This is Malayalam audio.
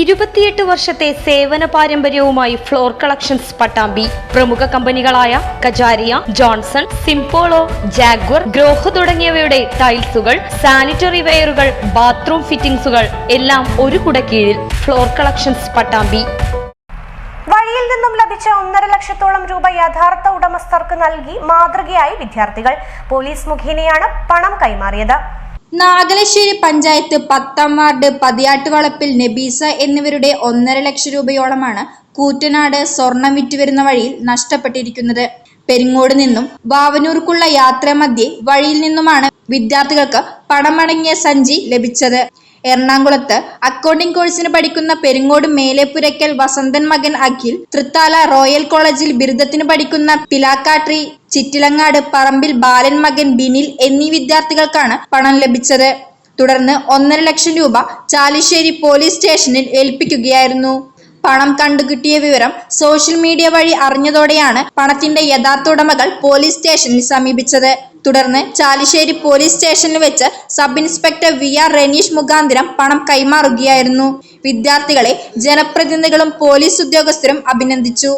ഇരുപത്തിയെട്ട് വർഷത്തെ സേവന പാരമ്പര്യവുമായി ഫ്ലോർ കളക്ഷൻസ് പട്ടാമ്പി. പ്രമുഖ കമ്പനികളായ Kajaria Johnson Simpolo Jaguar Grohe തുടങ്ങിയവയുടെ ടൈൽസുകൾ സാനിറ്ററി വെയറുകൾ ബാത്റൂം ഫിറ്റിംഗ്സുകൾ എല്ലാം ഒരു കുടക്കീഴിൽ ഫ്ലോർ കളക്ഷൻസ് പട്ടാമ്പി. വഴിയിൽ നിന്നും ലഭിച്ച ഒന്നര ലക്ഷത്തോളം രൂപ യഥാർത്ഥ ഉടമസ്ഥർക്ക് നൽകി മാതൃകയായി വിദ്യാർത്ഥികൾ. പോലീസ് മുഖേനയാണ് പണം കൈമാറിയത്. നാഗലശ്ശേരി പഞ്ചായത്ത് പത്താം വാർഡ് പതിയാട്ടുവളപ്പിൽ നബീസ എന്നിവരുടെ ഒന്നര ലക്ഷം രൂപയോളമാണ് കൂറ്റനാട് സ്വർണം വിറ്റുവരുന്ന വഴിയിൽ നഷ്ടപ്പെട്ടിരിക്കുന്നത്. പെരിങ്ങോട് നിന്നും വാവനൂർക്കുള്ള യാത്രാമധ്യേ വഴിയിൽ നിന്നുമാണ് വിദ്യാർത്ഥികൾക്ക് പണമടങ്ങിയ സഞ്ചി ലഭിച്ചത്. എറണാകുളത്ത് അക്കൗണ്ടിംഗ് കോഴ്സിന് പഠിക്കുന്ന പെരിങ്ങോട് മേലെപ്പുരയ്ക്കൽ വസന്തൻ മകൻ അഖിൽ തൃത്താല റോയൽ കോളേജിൽ ബിരുദത്തിന് പഠിക്കുന്ന പിലാക്കാട്രി ചിറ്റിലങ്ങാട് പറമ്പിൽ ബാലൻ മകൻ ബിനിൽ എന്നീ വിദ്യാർത്ഥികൾക്കാണ് പണം ലഭിച്ചത്. തുടർന്ന് ഒന്നര ലക്ഷം രൂപ ചാലിശ്ശേരി പോലീസ് സ്റ്റേഷനിൽ ഏൽപ്പിക്കുകയായിരുന്നു. പണം കണ്ടുകിട്ടിയ വിവരം സോഷ്യൽ മീഡിയ വഴി അറിഞ്ഞതോടെയാണ് പണത്തിന്റെ യഥാർത്ഥ ഉടമകൾ പോലീസ് സ്റ്റേഷനിൽ സമീപിച്ചത്. തുടർന്ന് ചാലിശ്ശേരി പോലീസ് സ്റ്റേഷനിൽ വെച്ച് sub inspector V R Ranish മുഖാന്തിരം പണം കൈമാറുകയായിരുന്നു. വിദ്യാർത്ഥികളെ ജനപ്രതിനിധികളും പോലീസ് ഉദ്യോഗസ്ഥരും അഭിനന്ദിച്ചു.